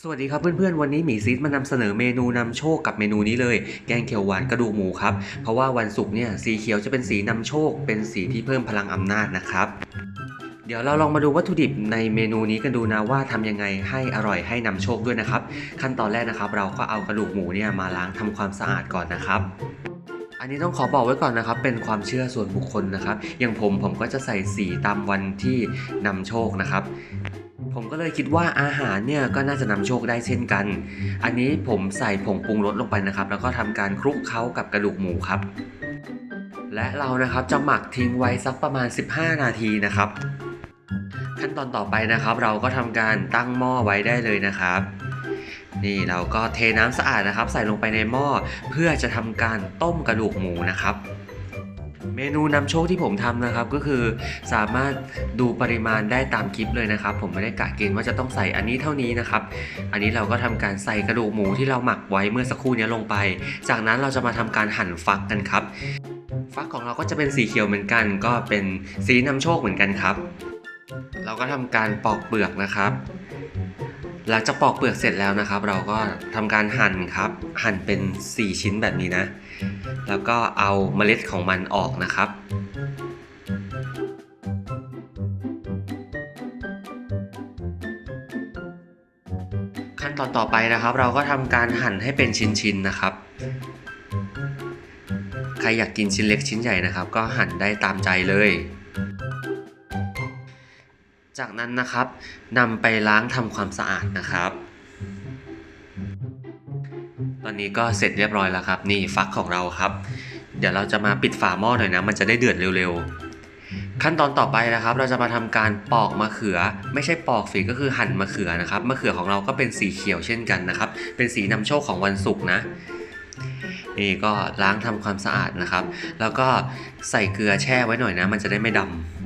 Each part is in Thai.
สวัสดีครับเพื่อนๆ วันนี้หมีซีดมานำเสนอเมนูนำโชคกับเมนูนี้เลย แกงเขียวหวานกระดูกหมูครับ เพราะว่าวันศุกร์เนี่ยสีเขียวจะเป็นสีนำโชค เป็นสีที่เพิ่มพลังอำนาจนะครับ เดี๋ยวเราลองมาดูวัตถุดิบในเมนูนี้กันดูนะว่าทำยังไงให้อร่อยให้นำโชคด้วยนะครับ ขั้นตอนแรกนะครับ เราก็เอากระดูกหมูเนี่ยมาล้างทำความสะอาดก่อนนะครับอันนี้ต้องขอบอกไว้ก่อนนะครับ เป็นความเชื่อส่วนบุคคลนะครับ อย่างผมผมก็จะใส่สีตามวันที่นำโชคนะครับ ผมก็เลยคิดว่าอาหารเนี่ยก็น่าจะนำโชคได้เช่นกัน อันนี้ผมใส่ผงปรุงรสลงไปนะครับ แล้วก็ทำการคลุกเคล้ากับกระดูกหมูครับ และเรานะครับจะหมักทิ้งไว้สักประมาณ 15 นาทีนะครับ ขั้นตอนต่อไปนะครับ เราก็ทำการตั้งหม้อไว้ได้เลยนะครับ นี่เราก็เทน้ำสะอาดนะครับ ใส่ลงไปในหม้อเพื่อจะทำการต้มกระดูกหมูนะครับ เมนูนำโชคที่ผมทำนะครับก็คือสามารถดูปริมาณได้ตามคลิปเลยนะครับ ผมไม่ได้กะเกณฑ์ว่าจะต้องใส่อันนี้เท่านี้นะครับ อันนี้เราก็ทำการใส่กระดูกหมูที่เราหมักไว้เมื่อสักครู่นี้ลงไป จากนั้นเราจะมาทำการหั่นฟักกันครับ ฟักของเราก็จะเป็นสีเขียวเหมือนกัน ก็เป็นสีนำโชคเหมือนกันครับ เราก็ทำการปอกเปลือกนะครับหลังจากปอกเปลือกเสร็จแล้วนะครับ เราก็ทำการหั่นครับ หั่นเป็น 4 ชิ้นแบบนี้นะ แล้วก็เอาเมล็ดของมันออกนะครับ ขั้นตอนต่อไปนะครับ เราก็ทำการหั่นให้เป็นชิ้นๆนะครับ ใครอยากกินชิ้นเล็กชิ้นใหญ่นะครับ ก็หั่นได้ตามใจเลย จากนั้นนะครับนำไปล้างทำความสะอาดนะครับ ตอนนี้ก็เสร็จเรียบร้อยแล้วครับ นี่ฟักของเราครับ เดี๋ยวเราจะมาปิดฝาหม้อหน่อยนะ มันจะได้เดือดเร็วๆ ขั้นตอนต่อไปนะครับ เราจะมาทำการปอกมะเขือ ไม่ใช่ปอกฝีก็คือหั่นมะเขือนะครับมะเขือของเราก็เป็นสีเขียวเช่นกันนะครับ เป็นสีนำโชคของวันศุกร์นะนี่ก็ล้างทำความสะอาดนะครับ แล้วก็ใส่เกลือแช่ไว้หน่อยนะ มันจะได้ไม่ดำ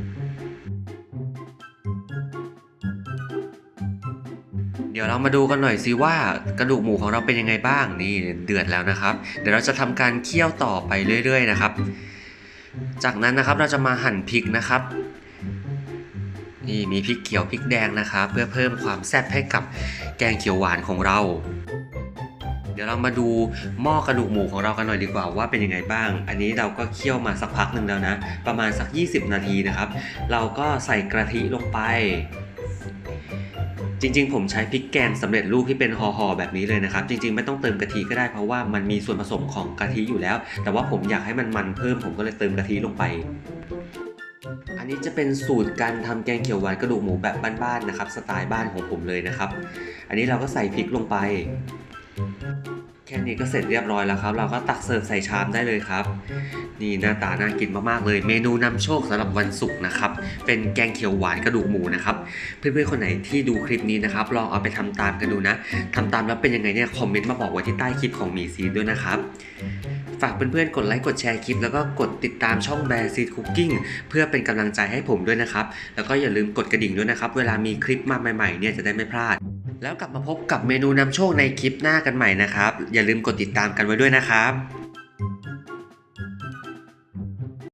ดี๋ยวเรามาดูกันหน่อยสิว่ากระดูกหมูของเราเป็นยังไงบ้างนี่เดือดแล้วนะครับ เดี๋ยวเราจะทำการเคี่ยวต่อไปเรื่อย ๆ นะครับ จากนั้นนะครับเราจะมาหั่นพริกนะครับนี่มีพริกเขียวพริกแดงนะครับ เพื่อเพิ่มความแซ่บให้กับแกงเขียวหวานของเรา เดี๋ยวเรามาดูหม้อกระดูกหมูของเรากันหน่อยดีกว่าว่าเป็นยังไงบ้าง อันนี้เราก็เคี่ยวมาสักพักหนึ่งแล้วนะ ประมาณสัก 20 นาทีนะครับ เราก็ใส่กระทิลงไป จริงๆ ผมใช้พริกแกงสำเร็จรูปที่เป็นห่อๆแบบนี้เลยนะครับ จริงๆ ไม่ต้องเติมกะทิก็ได้เพราะว่ามันมีส่วนผสมของกะทิอยู่แล้ว แต่ว่าผมอยากให้มันมันเพิ่มผมก็เลยเติมกะทิลงไป อันนี้จะเป็นสูตรการทำแกงเขียวหวานกระดูกหมูแบบบ้านๆนะครับ สไตล์บ้านของผมเลยนะครับ อันนี้เราก็ใส่พริกลงไป แค่นี้ก็เสร็จเรียบร้อยแล้วครับ เราก็ตักเสิร์ฟใส่ชามได้เลยครับ นี่หน้าตาน่ากินมากๆเลย เมนูนำโชคสำหรับวันศุกร์นะครับ เป็นแกงเขียวหวานกระดูกหมูนะครับ เพื่อนๆคนไหนที่ดูคลิปนี้นะครับ ลองเอาไปทำตามกันดูนะทำตามแล้วเป็นยังไงเนี่ยคอมเมนต์มาบอกไว้ที่ใต้คลิปของหมีซีดด้วยนะครับฝากเพื่อนๆ กดไลค์ กดแชร์คลิป แล้วก็กดติดตามช่องแบร์ซีดคุกกิ้งเพื่อเป็นกำลังใจให้ผมด้วยนะครับ แล้วก็อย่าลืมกดกระดิ่งด้วยนะครับ เวลามีคลิปมาใหม่ๆ เนี่ยจะได้ไม่พลาด แล้วกลับมาพบกับเมนูนำโชคในคลิปหน้ากันใหม่นะครับ อย่าลืมกดติดตามกันไว้ด้วยนะครับ